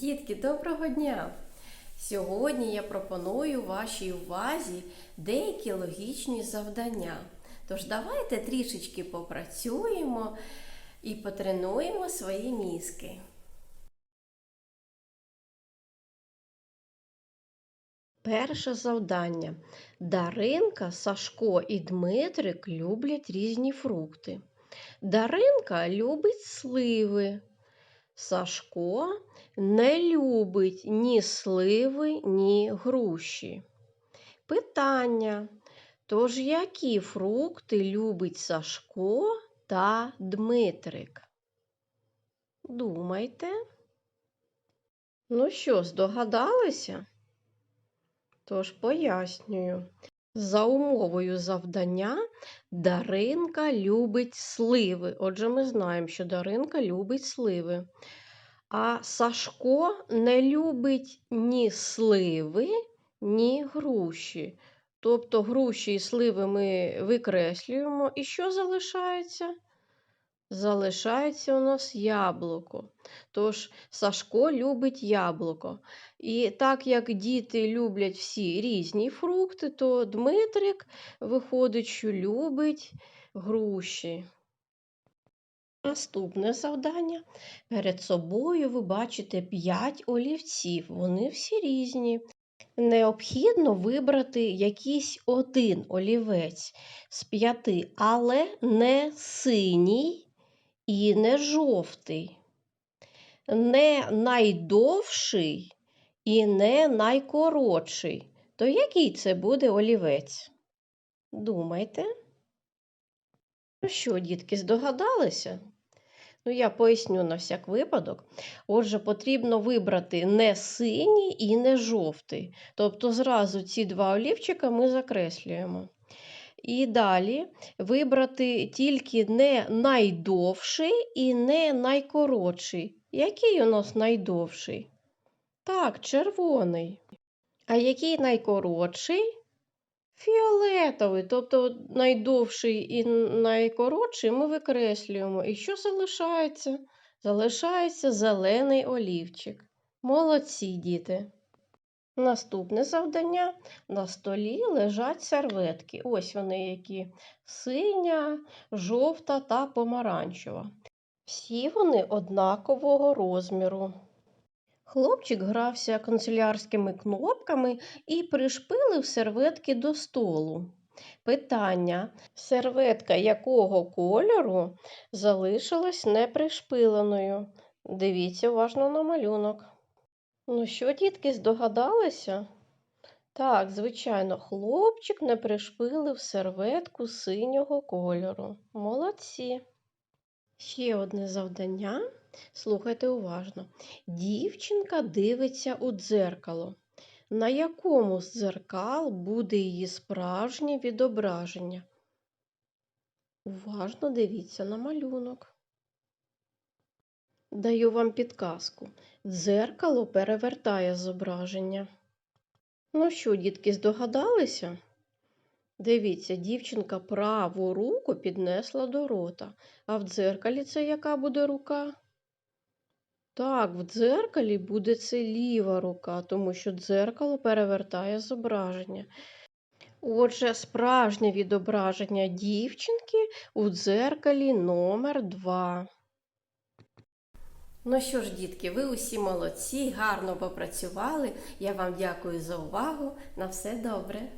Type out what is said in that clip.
Дітки, доброго дня! Сьогодні я пропоную вашій увазі деякі логічні завдання. Тож давайте трішечки попрацюємо і потренуємо свої мізки. Перше завдання. Даринка, Сашко і Дмитрик люблять різні фрукти. Даринка любить сливи. Сашко не любить ні сливи, ні груші. Питання. Тож які фрукти любить Сашко та Дмитрик? Думайте. Ну що, здогадалися? Тож пояснюю. За умовою завдання Даринка любить сливи. Отже, ми знаємо, що Даринка любить сливи. А Сашко не любить ні сливи, ні груші. Тобто груші і сливи ми викреслюємо. І що залишається? Залишається у нас яблуко. Тож Сашко любить яблуко. І так як діти люблять всі різні фрукти, то Дмитрик виходить, що любить груші. Наступне завдання. Перед собою ви бачите 5 олівців. Вони всі різні. Необхідно вибрати якийсь один олівець з п'яти, але не синій і не жовтий, не найдовший і не найкоротший. То який це буде олівець? Думайте. Ну що, дітки, здогадалися? Ну, я поясню на всяк випадок. Отже, потрібно вибрати не синій і не жовтий. Тобто зразу ці два олівчика ми закреслюємо. І далі вибрати тільки не найдовший і не найкоротший. Який у нас найдовший? Так, червоний. А який найкоротший? Фіолетовий, тобто найдовший і найкоротший ми викреслюємо. І що залишається? Залишається зелений олівчик. Молодці діти. Наступне завдання. На столі лежать серветки. Ось вони які синя, жовта та помаранчева. Всі вони однакового розміру. Хлопчик грався канцелярськими кнопками і пришпилив серветки до столу. Питання: серветка якого кольору залишилась непришпиленою? Дивіться уважно на малюнок. Ну що, дітки, здогадалися? Так, звичайно, хлопчик не пришпилив серветку синього кольору. Молодці. Ще одне завдання. Слухайте уважно. Дівчинка дивиться у дзеркало. На якому з дзеркал буде її справжнє відображення? Уважно дивіться на малюнок. Даю вам підказку. Дзеркало перевертає зображення. Ну що, дітки, здогадалися? Дивіться, дівчинка праву руку піднесла до рота. А в дзеркалі це яка буде рука? Так, в дзеркалі буде це ліва рука, тому що дзеркало перевертає зображення. Отже, справжнє відображення дівчинки у дзеркалі номер 2. Ну що ж, дітки, ви усі молодці, гарно попрацювали. Я вам дякую за увагу. На все добре.